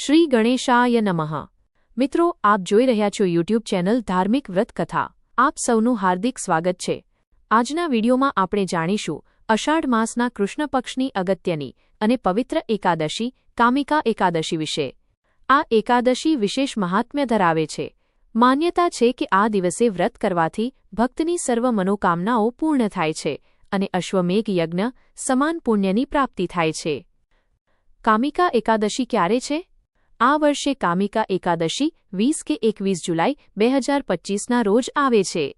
શ્રી ગણેશાય નમઃ. મિત્રો, આપ જોઈ રહ્યા છો યુટ્યુબ ચેનલ ધાર્મિક વ્રત કથા. આપ સૌનું હાર્દિક સ્વાગત છે. આજના વિડીયોમાં આપણે જાણીશું અષાઢ માસના કૃષ્ણ પક્ષની અગત્યની અને પવિત્ર એકાદશી, કામિકા એકાદશી વિશે. આ એકાદશી વિશેષ મહાત્મ્ય ધરાવે છે. માન્યતા છે કે આ દિવસે વ્રત કરવાથી ભક્તની સર્વ મનોકામનાઓ પૂર્ણ થાય છે અને અશ્વમેઘ યજ્ઞ સમાન પુણ્યની પ્રાપ્તિ થાય છે. કામિકા એકાદશી ક્યારે છે? આ વર્ષે કામિકા એકાદશી, વીસ કે એકવીસ જુલાઈ, બે હજાર પચ્ચીસના રોજ આવે છે.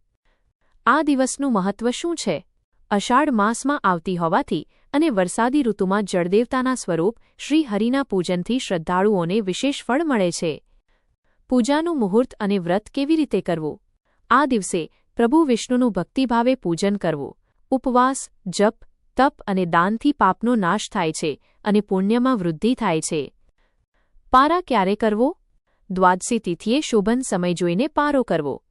આ દિવસનું મહત્વ શું છે? અષાઢ માસમાં આવતી હોવાથી અને વરસાદી ઋતુમાં જળદેવતાના સ્વરૂપ, શ્રી હરિના પૂજનથી શ્રદ્ધાળુઓને વિશેષ ફળ મળે છે. પૂજાનું મુહૂર્ત અને વ્રત કેવી રીતે કરવું? આ દિવસે પ્રભુ વિષ્ણુનું ભક્તિભાવે પૂજન કરવું. ઉપવાસ, જપ, તપ અને દાનથી પાપનો નાશ થાય છે અને પુણ્યમાં વૃદ્ધિ થાય છે. પારા ક્યારે કરવો? દ્વાદશી તિથિએ શોભન સમય જોઈને પારો કરવો.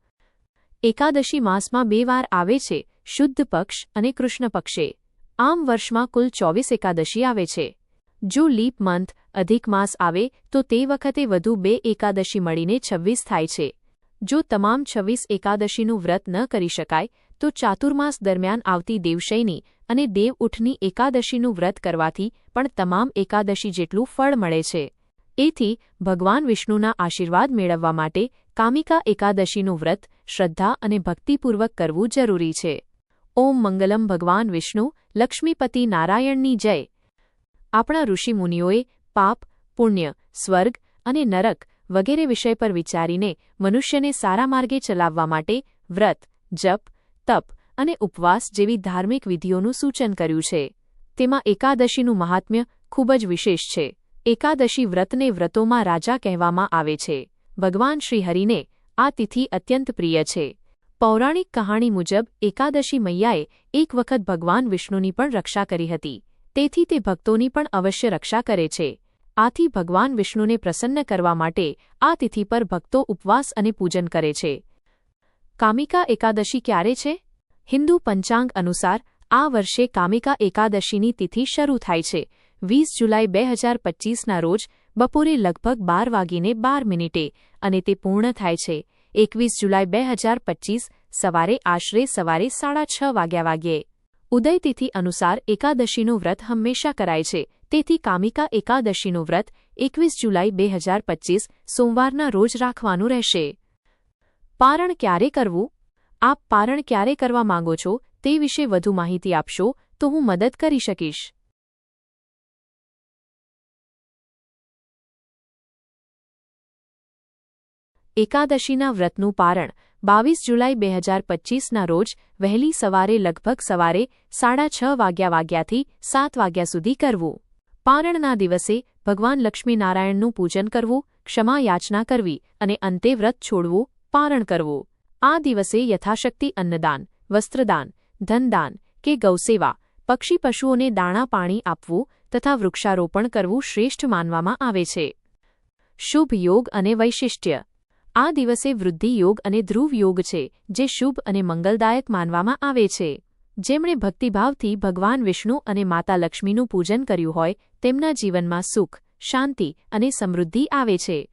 એકાદશી માસમાં બે વાર આવે છે, શુદ્ધ પક્ષ અને કૃષ્ણ પક્ષે. આમ વર્ષમાં કુલ ચોવીસ એકાદશી આવે છે. જો લીપ મંથ અધિક માસ આવે, તો તે વખતે વધુ બે એકાદશી મળીને છવ્વીસ થાય છે. જો તમામ છવ્વીસ એકાદશીનું વ્રત ન કરી શકાય, તો ચાતુર્માસ દરમિયાન આવતી દેવશયની અને દેવ ઉઠની એકાદશીનું વ્રત કરવાથી પણ તમામ એકાદશી જેટલું ફળ મળે છે. એથી ભગવાન વિષ્ણુના આશીર્વાદ મેળવવા માટે કામિકા એકાદશીનું વ્રત શ્રદ્ધા અને ભક્તિપૂર્વક કરવું જરૂરી છે. ઓમ મંગલમ ભગવાન વિષ્ણુ, લક્ષ્મીપતિ નારાયણની જય. આપણા ઋષિમુનિઓએ પાપ, પુણ્ય, સ્વર્ગ અને નરક વગેરે વિષય પર વિચારીને મનુષ્યને સારા માર્ગે ચલાવવા માટે વ્રત, જપ, તપ અને ઉપવાસ જેવી ધાર્મિક વિધિઓનું સૂચન કર્યું છે. તેમાં એકાદશીનું મહાત્મ્ય ખૂબ જ વિશેષ છે. એકાદશી વ્રતને વ્રતોમાં રાજા કહેવામાં આવે છે. ભગવાન શ્રીહરિને આ તિથિ અત્યંત પ્રિય છે. પૌરાણિક કહાણી મુજબ એકાદશી મૈયાએ એક વખત ભગવાન વિષ્ણુની પણ રક્ષા કરી હતી. તેથી તે ભક્તોની પણ અવશ્ય રક્ષા કરે છે. આથી ભગવાન વિષ્ણુને પ્રસન્ન કરવા માટે આ તિથિ પર ભક્તો ઉપવાસ અને પૂજન કરે છે. કામિકા એકાદશી ક્યારે છે? હિન્દુ પંચાંગ અનુસાર આ વર્ષે કામિકા એકાદશીની તિથિ શરૂ થાય છે. વીસ જુલાઈ બે હજાર પચ્ચીસના રોજ બપોરે લગભગ બાર વાગીને બાર મિનિટે અને તે પૂર્ણ થાય છે. એકવીસ જુલાઈ બે હજાર પચ્ચીસ સવારે આશરે સવારે સાડા છ વાગ્યા વાગ્યે ઉદયતિથિ અનુસાર એકાદશીનું વ્રત હંમેશા કરાય છે. તેથી કામિકા એકાદશીનું વ્રત એકવીસ જુલાઈ બે હજાર પચ્ચીસ સોમવારના રોજ રાખવાનું રહેશે. પારણ ક્યારે કરવું? આપ પારણ ક્યારે કરવા માંગો છો તે વિશે વધુ માહિતી આપશો તો હું મદદ કરી શકીશ. એકાદશીના વ્રતનું પારણ બાવીસ જુલાઈ બે હજાર પચ્ચીસના રોજ વહેલી સવારે લગભગ સવારે સાડા છ વાગ્યા વાગ્યાથી સાત વાગ્યા સુધી કરવું. પારણના દિવસે ભગવાન લક્ષ્મીનારાયણનું પૂજન કરવું ક્ષમા યાચના કરવી અને અંતે વ્રત છોડવું, પારણ કરવું. આ દિવસે યથાશક્તિ અન્નદાન, વસ્ત્રદાન, ધનદાન કે ગૌસેવા પક્ષી પશુઓને દાણા પાણી આપવું તથા વૃક્ષારોપણ કરવું શ્રેષ્ઠ માનવામાં આવે છે. શુભ યોગ અને વૈશિષ્ટ્ય. આ દિવસે વૃદ્ધિ યોગ અને ધ્રુવ યોગ છે, જે શુભ અને મંગલદાયક માનવામાં આવે છે. જેમણે ભક્તિભાવથી ભગવાન વિષ્ણુ અને માતા લક્ષ્મીનું પૂજન કર્યું હોય, તેમના જીવનમાં સુખ, શાંતિ અને સમૃદ્ધિ આવે છે.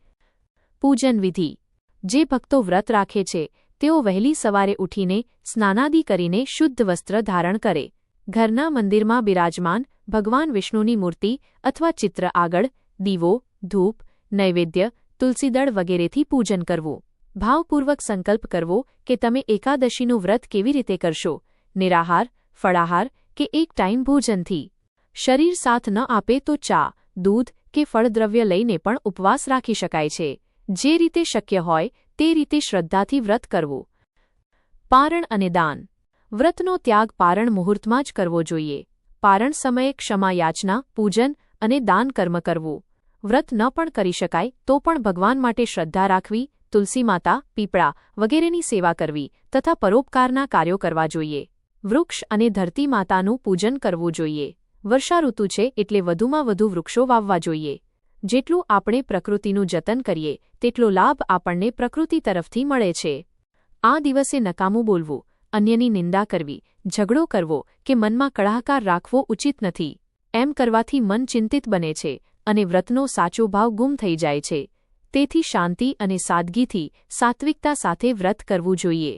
પૂજન વિધિ. જે ભક્તો વ્રત રાખે છે, તેઓ વહેલી સવારે ઉઠીને સ્નાનાદિ કરીને શુદ્ધ વસ્ત્ર ધારણ કરે. ઘરના મંદિરમાં બિરાજમાન, ભગવાન વિષ્ણુની મૂર્તિ અથવા ચિત્ર આગળ, દીવો, ધૂપ, નૈવેદ્ય તુલસીદળ વગેરેથી પૂજન કરવું. ભાવપૂર્વક સંકલ્પ કરવો કે તમે એકાદશીનું વ્રત કેવી રીતે કરશો. નિરાહાર, ફળાહાર કે એક ટાઈમ ભોજનથી. શરીર સાથ ન આપે તો ચા, દૂધ કે ફળદ્રવ્ય લઈને પણ ઉપવાસ રાખી શકાય છે. જે રીતે શક્ય હોય તે રીતે શ્રદ્ધાથી વ્રત કરવું. પારણ અને દાન. વ્રતનો ત્યાગ પારણ મુહૂર્તમાં જ કરવો જોઈએ. પારણ સમયે ક્ષમા યાચના પૂજન અને દાન કર્મ કરવું. વ્રત ન પણ કરી શકાય, તો પણ ભગવાન માટે શ્રદ્ધા રાખવી, તુલસી માતા, પીપળા વગેરેની સેવા કરવી તથા પરોપકારના કાર્યો કરવા જોઈએ. વૃક્ષ અને ધરતી માતાનું પૂજન કરવું જોઈએ. વર્ષાઋતુ છે એટલે વધુમાં વધુ વૃક્ષો વાવવા જોઈએ. જેટલું આપણે પ્રકૃતિનું જતન કરીએ, તેટલો લાભ આપણને પ્રકૃતિ તરફથી મળે છે. આ દિવસે નકામું બોલવું, અન્યની નિંદા કરવી, ઝઘડો કરવો કે મનમાં કળાહકાર રાખવો ઉચિત નથી. એમ કરવાથી મન ચિંતિત બને છે. અને વ્રતનો સાચો ભાવ ગુમ થઈ જાય છે. તેથી શાંતિ અને સાદગીથી સાત્વિકતા સાથે વ્રત કરવું જોઈએ.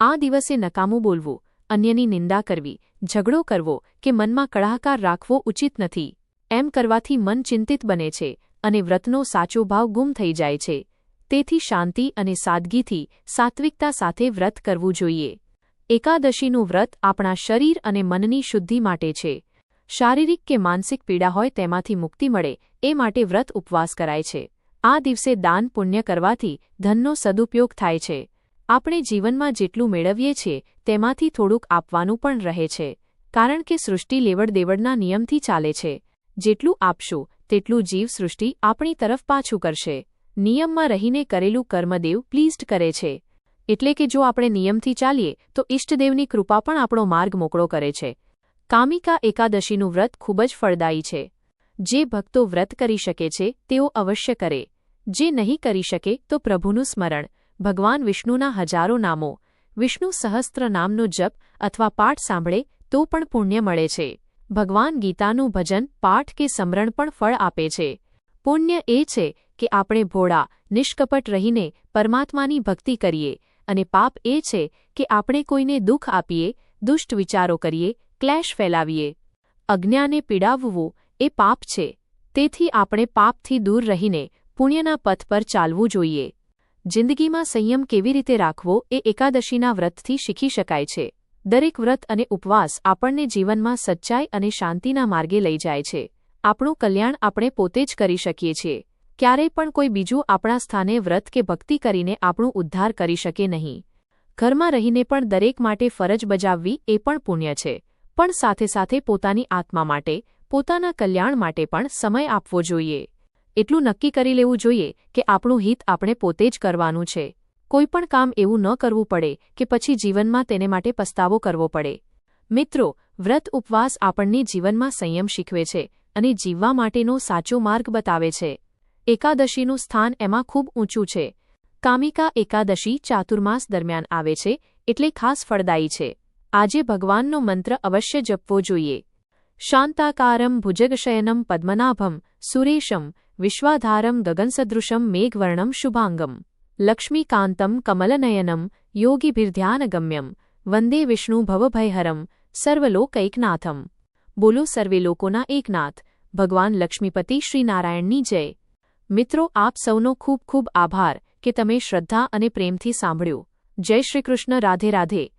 આ દિવસે નકામું બોલવું, અન્યની નિંદા કરવી, ઝઘડો કરવો કે મનમાં કળાહકાર રાખવો ઉચિત નથી. એમ કરવાથી મન ચિંતિત બને છે અને વ્રતનો સાચો ભાવ ગુમ થઈ જાય છે. તેથી શાંતિ અને સાદગીથી સાત્વિકતા સાથે વ્રત કરવું જોઈએ. એકાદશીનું વ્રત આપણા શરીર અને મનની શુદ્ધિ માટે છે. શારીરિક કે માનસિક પીડા હોય તેમાંથી મુક્તિ મળે, એ માટે વ્રત ઉપવાસ કરાય છે. આ દિવસે દાન પુણ્ય કરવાથી ધનનો સદુપયોગ થાય છે. આપણે જીવનમાં જેટલું મેળવીએ છીએ, તેમાંથી થોડુંક આપવાનું પણ રહે છે. કારણ કે સૃષ્ટિ લેવડ દેવડના નિયમથી ચાલે છે. જેટલું આપશું, તેટલું જીવ સૃષ્ટિ આપણી તરફ પાછું કરશે. નિયમમાં રહીને કરેલું કર્મદેવ પ્લીઝડ કરે છે. એટલે કે જો આપણે નિયમથી ચાલીએ, તો ઇષ્ટદેવની કૃપા પણ આપણો માર્ગ મોકળો કરે છે. કામિકા એકાદશીનું વ્રત ખૂબ જ ફળદાયી છે. જે ભક્તો વ્રત કરી શકે છે, તેઓ અવશ્ય કરે. જે નહીં કરી શકે, તો પ્રભુનું સ્મરણ. ભગવાન વિષ્ણુના હજારો નામો. વિષ્ણુ સહસ્ત્ર નામનો જપ અથવા પાઠ સાંભળે, તો પણ પુણ્ય મળે છે. ભગવાન ગીતાનું ભજન, પાઠ કે સમરણ પણ ફળ આપે છે. પુણ્ય એ છે કે આપણે ભોળા, નિષ્કપટ રહીને પરમાત્માની ભક્તિ કરીએ અને પાપ એ છે કે આપણે કોઈને દુઃખ આપીએ, દુષ્ટ વિચારો કરીએ, ક્લેશ ફેલાવીએ. અજ્ઞાને પીડાવવું એ પાપ છે. તેથી આપણે પાપથી દૂર રહીને પુણ્યના પથ પર ચાલવું જોઈએ. જિંદગીમાં સંયમ કેવી રીતે રાખવો એ એકાદશીના વ્રતથી શીખી શકાય છે. દરેક વ્રત અને ઉપવાસ આપણને જીવનમાં સચ્ચાઈ અને શાંતિના માર્ગે લઈ જાય છે. આપણું કલ્યાણ આપણે પોતે જ કરી શકીએ છીએ. ક્યારેય પણ કોઈ બીજું આપણા સ્થાને વ્રત કે ભક્તિ કરીને આપણું ઉદ્ધાર કરી શકે નહીં. ઘરમાં રહીને પણ દરેક માટે ફરજ બજાવવી એ પણ પુણ્ય છે. પણ સાથે સાથે પોતાની આત્મા માટે, પોતાના કલ્યાણ માટે પણ સમય આપવો જોઈએ. એટલું નક્કી કરી લેવું જોઈએ કે આપણું હિત આપણે પોતે જ કરવાનું છે. કોઈપણ કામ એવું ન કરવું પડે કે પછી જીવનમાં તેને માટે પસ્તાવો કરવો પડે. મિત્રો, વ્રત ઉપવાસ આપણને જીવનમાં સંયમ શીખવે છે અને જીવવા માટેનો સાચો માર્ગ બતાવે છે. એકાદશીનું સ્થાન એમાં ખૂબ ઊંચું છે. કામિકા એકાદશી ચાતુર્માસ દરમિયાન આવે છે, એટલે ખાસ ફળદાયી છે. આજે ભગવાનનો મંત્ર અવશ્ય જપવો જોઈએ. શાંતાકારમ ભુજગશયનમ પદ્મનાભમ સુરેશમ વિશ્વાધારમ ગગનસદૃશમ મેઘવર્ણમ શુભાંગમ. લક્ષ્મીકાંતમ કમલનયનમ યોગીભિર્ધ્યાનગમ્યમ. વંદે વિષ્ણુ ભવભયહરમ સર્વલોકૈકનાથમ. બોલો સર્વે લોકોના એકનાથ. ભગવાન લક્ષ્મીપતિ શ્રીનારાયણની જય. મિત્રો, આપ સૌનો ખૂબ ખૂબ આભાર કે તમે શ્રદ્ધા અને પ્રેમથી સાંભળ્યું. જય શ્રી કૃષ્ણ, રાધે રાધે.